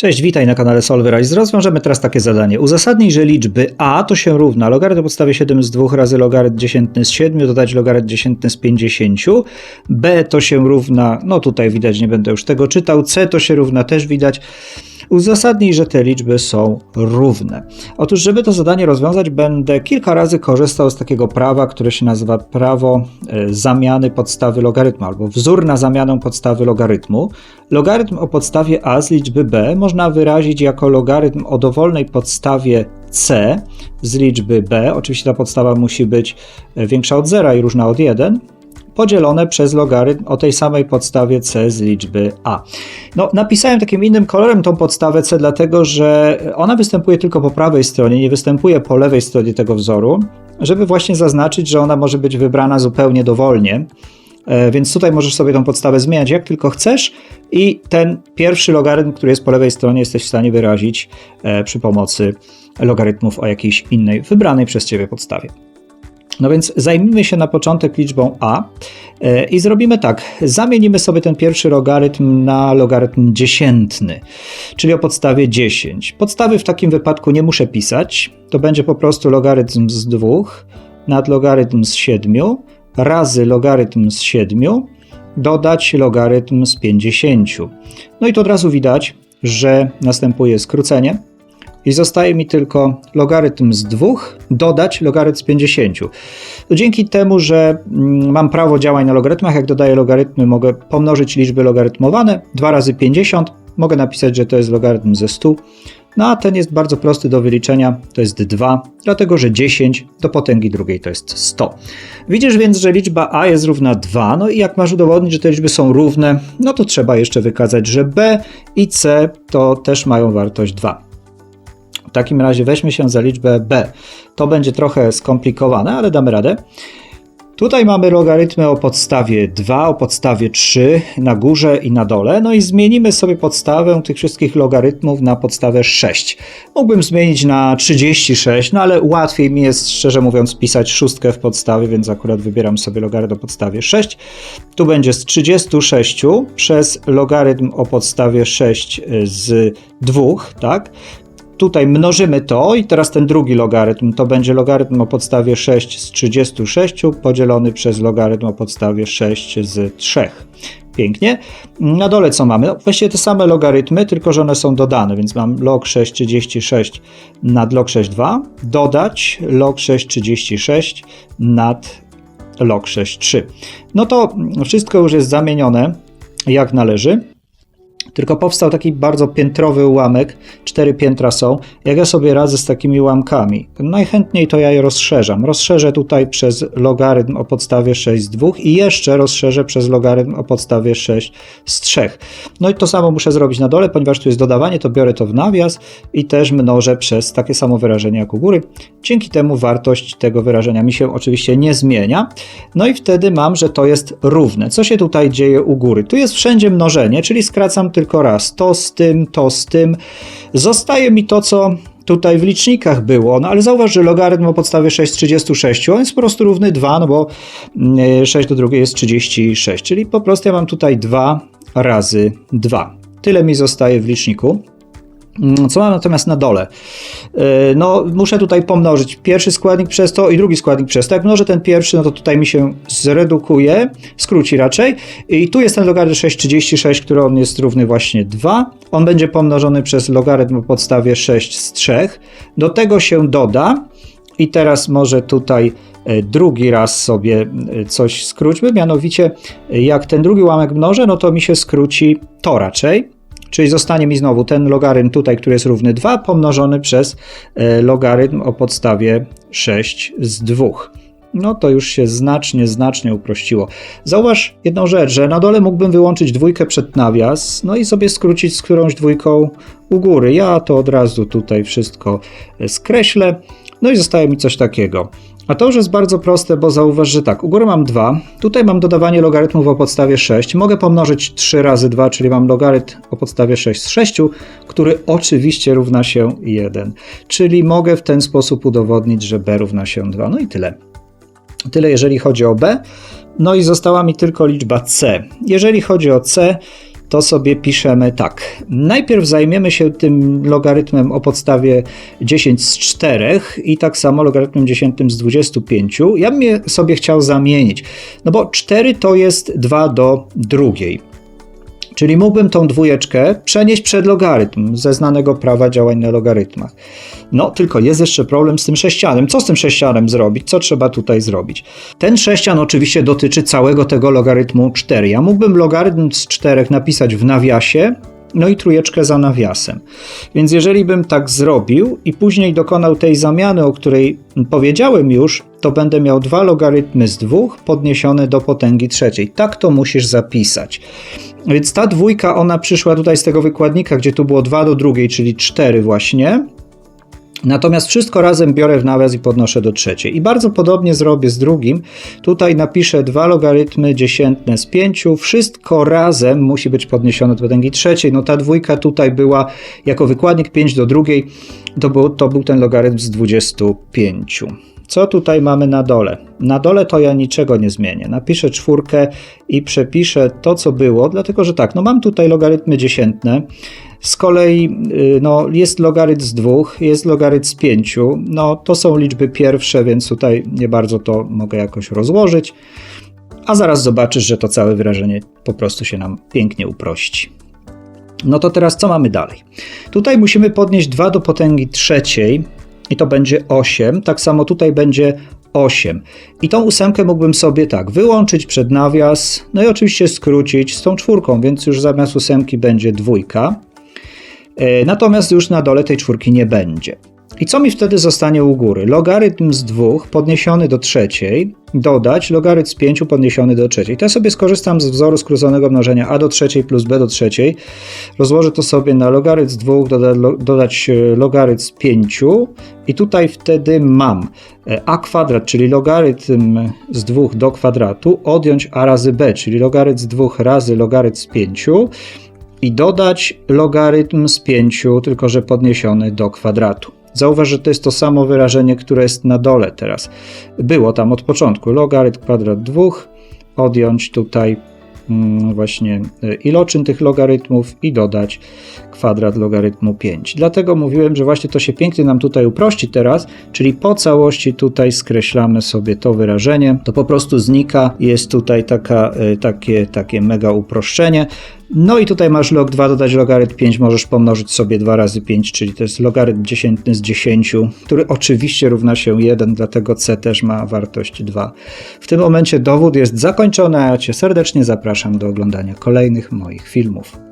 Cześć, witaj na kanale Solverize. Rozwiążemy teraz takie zadanie. Uzasadnij, że liczby a to się równa logarytm podstawie 7 z 2 razy logarytm dziesiętny z 7 dodać logarytm dziesiętny z 50. b to się równa, no tutaj widać, nie będę już tego czytał. c to się równa, też widać. Uzasadnij, że te liczby są równe. Otóż, żeby to zadanie rozwiązać, będę kilka razy korzystał z takiego prawa, które się nazywa prawo e, zamiany podstawy logarytmu, albo wzór na zamianę podstawy logarytmu. Logarytm o podstawie a z liczby b można wyrazić jako logarytm o dowolnej podstawie c z liczby b. Oczywiście ta podstawa musi być e, większa od 0 i różna od 1 podzielone przez logarytm o tej samej podstawie c z liczby a. No, napisałem takim innym kolorem tą podstawę c, dlatego że ona występuje tylko po prawej stronie, nie występuje po lewej stronie tego wzoru, żeby właśnie zaznaczyć, że ona może być wybrana zupełnie dowolnie. E, więc tutaj możesz sobie tą podstawę zmieniać jak tylko chcesz i ten pierwszy logarytm, który jest po lewej stronie, jesteś w stanie wyrazić e, przy pomocy logarytmów o jakiejś innej, wybranej przez Ciebie podstawie. No więc zajmijmy się na początek liczbą a e, i zrobimy tak. Zamienimy sobie ten pierwszy logarytm na logarytm dziesiętny, czyli o podstawie 10. Podstawy w takim wypadku nie muszę pisać. To będzie po prostu logarytm z 2 nad logarytm z 7 razy logarytm z 7 dodać logarytm z 50. No i to od razu widać, że następuje skrócenie i zostaje mi tylko logarytm z 2 dodać logarytm z 50. To dzięki temu, że mm, mam prawo działań na logarytmach, jak dodaję logarytmy, mogę pomnożyć liczby logarytmowane 2 razy 50. Mogę napisać, że to jest logarytm ze 100. No a ten jest bardzo prosty do wyliczenia, to jest 2, dlatego że 10 do potęgi drugiej to jest 100. Widzisz więc, że liczba a jest równa 2, no i jak masz udowodnić, że te liczby są równe, no to trzeba jeszcze wykazać, że b i c to też mają wartość 2. W takim razie weźmy się za liczbę b. To będzie trochę skomplikowane, ale damy radę. Tutaj mamy logarytmy o podstawie 2, o podstawie 3 na górze i na dole. No i zmienimy sobie podstawę tych wszystkich logarytmów na podstawę 6. Mógłbym zmienić na 36, no ale łatwiej mi jest, szczerze mówiąc, pisać szóstkę w podstawie, więc akurat wybieram sobie logarytm o podstawie 6. Tu będzie z 36 przez logarytm o podstawie 6 z 2, tak? Tutaj mnożymy to i teraz ten drugi logarytm to będzie logarytm o podstawie 6 z 36 podzielony przez logarytm o podstawie 6 z 3. Pięknie. Na dole co mamy? No, właściwie te same logarytmy, tylko że one są dodane, więc mam log 636 nad log 62 dodać log 636 nad log 63. No to wszystko już jest zamienione jak należy. Tylko powstał taki bardzo piętrowy ułamek, cztery piętra są. Jak ja sobie radzę z takimi ułamkami? Najchętniej to ja je rozszerzam. Rozszerzę tutaj przez logarytm o podstawie 6 z 2 i jeszcze rozszerzę przez logarytm o podstawie 6 z 3. No i to samo muszę zrobić na dole, ponieważ tu jest dodawanie, to biorę to w nawias i też mnożę przez takie samo wyrażenie jak u góry. Dzięki temu wartość tego wyrażenia mi się oczywiście nie zmienia. No i wtedy mam, że to jest równe. Co się tutaj dzieje u góry? Tu jest wszędzie mnożenie, czyli skracam tylko raz to z tym, to z tym. Zostaje mi to, co tutaj w licznikach było, no ale zauważ, że logarytm o podstawie 636, on jest po prostu równy 2, no bo 6 mm, do drugiej jest 36, czyli po prostu ja mam tutaj 2 razy 2. Tyle mi zostaje w liczniku. Co mam natomiast na dole? E, no, muszę tutaj pomnożyć pierwszy składnik przez to i drugi składnik przez to. Jak mnożę ten pierwszy, no to tutaj mi się zredukuje, skróci raczej. I tu jest ten logarytm 636, który on jest równy właśnie 2. On będzie pomnożony przez logarytm o podstawie 6 z 3. Do tego się doda. I teraz może tutaj e, drugi raz sobie e, coś skróćmy, mianowicie jak ten drugi ułamek mnożę, no to mi się skróci to raczej. Czyli zostanie mi znowu ten logarytm tutaj, który jest równy 2, pomnożony przez e, logarytm o podstawie 6 z 2. No to już się znacznie, znacznie uprościło. Zauważ jedną rzecz, że na dole mógłbym wyłączyć dwójkę przed nawias, no i sobie skrócić z którąś dwójką u góry. Ja to od razu tutaj wszystko e, skreślę. No i zostaje mi coś takiego. A to już jest bardzo proste, bo zauważ, że tak, u góry mam 2, tutaj mam dodawanie logarytmów o podstawie 6, mogę pomnożyć 3 razy 2, czyli mam logarytm o podstawie 6 z 6, który oczywiście równa się 1. Czyli mogę w ten sposób udowodnić, że b równa się 2. No i tyle. Tyle jeżeli chodzi o b. No i została mi tylko liczba c. Jeżeli chodzi o c, to sobie piszemy tak. Najpierw zajmiemy się tym logarytmem o podstawie 10 z 4 i tak samo logarytmem 10 z 25. Ja bym je sobie chciał zamienić, no bo 4 to jest 2 do drugiej. Czyli mógłbym tą dwójeczkę przenieść przed logarytm ze znanego prawa działań na logarytmach. No, tylko jest jeszcze problem z tym sześcianem. Co z tym sześcianem zrobić? Co trzeba tutaj zrobić? Ten sześcian oczywiście dotyczy całego tego logarytmu 4. Ja mógłbym logarytm z 4 napisać w nawiasie, no i trójeczkę za nawiasem. Więc jeżeli bym tak zrobił i później dokonał tej zamiany, o której powiedziałem już, to będę miał dwa logarytmy z dwóch podniesione do potęgi trzeciej. Tak to musisz zapisać. Więc ta dwójka, ona przyszła tutaj z tego wykładnika, gdzie tu było 2 do drugiej, czyli 4 właśnie. Natomiast wszystko razem biorę w nawias i podnoszę do trzeciej. I bardzo podobnie zrobię z drugim. Tutaj napiszę dwa logarytmy dziesiętne z pięciu. Wszystko razem musi być podniesione do potęgi trzeciej. No ta dwójka tutaj była jako wykładnik 5 do drugiej. To był, to był ten logarytm z 25. Co tutaj mamy na dole? Na dole to ja niczego nie zmienię. Napiszę czwórkę i przepiszę to, co było, dlatego że tak, no mam tutaj logarytmy dziesiętne. Z kolei y, no, jest logarytm z dwóch, jest logarytm z pięciu. No, to są liczby pierwsze, więc tutaj nie bardzo to mogę jakoś rozłożyć. A zaraz zobaczysz, że to całe wyrażenie po prostu się nam pięknie uprości. No to teraz co mamy dalej? Tutaj musimy podnieść 2 do potęgi trzeciej i to będzie 8. Tak samo tutaj będzie 8. I tą ósemkę mógłbym sobie tak wyłączyć przed nawias, no i oczywiście skrócić z tą czwórką, więc już zamiast ósemki będzie dwójka. E, Natomiast już na dole tej czwórki nie będzie. I co mi wtedy zostanie u góry? Logarytm z dwóch podniesiony do trzeciej, dodać logarytm z pięciu podniesiony do trzeciej. To ja sobie skorzystam z wzoru skróconego mnożenia a do trzeciej plus b do trzeciej. Rozłożę to sobie na logarytm z dwóch, doda, lo, dodać e, logarytm z pięciu i tutaj wtedy mam e, a kwadrat, czyli logarytm z dwóch do kwadratu, odjąć a razy b, czyli logarytm z dwóch razy logarytm z pięciu i dodać logarytm z 5, tylko że podniesiony do kwadratu. Zauważ, że to jest to samo wyrażenie, które jest na dole teraz. Było tam od początku. Logarytm kwadrat 2, odjąć tutaj mm, właśnie y, iloczyn tych logarytmów i dodać kwadrat logarytmu 5. Dlatego mówiłem, że właśnie to się pięknie nam tutaj uprości teraz, czyli po całości tutaj skreślamy sobie to wyrażenie. To po prostu znika, jest tutaj taka, y, takie, takie mega uproszczenie. No i tutaj masz log 2 dodać logarytm 5, możesz pomnożyć sobie 2 razy 5, czyli to jest logarytm dziesiętny z 10, który oczywiście równa się 1, dlatego c też ma wartość 2. W tym momencie dowód jest zakończony, a ja Cię serdecznie zapraszam do oglądania kolejnych moich filmów.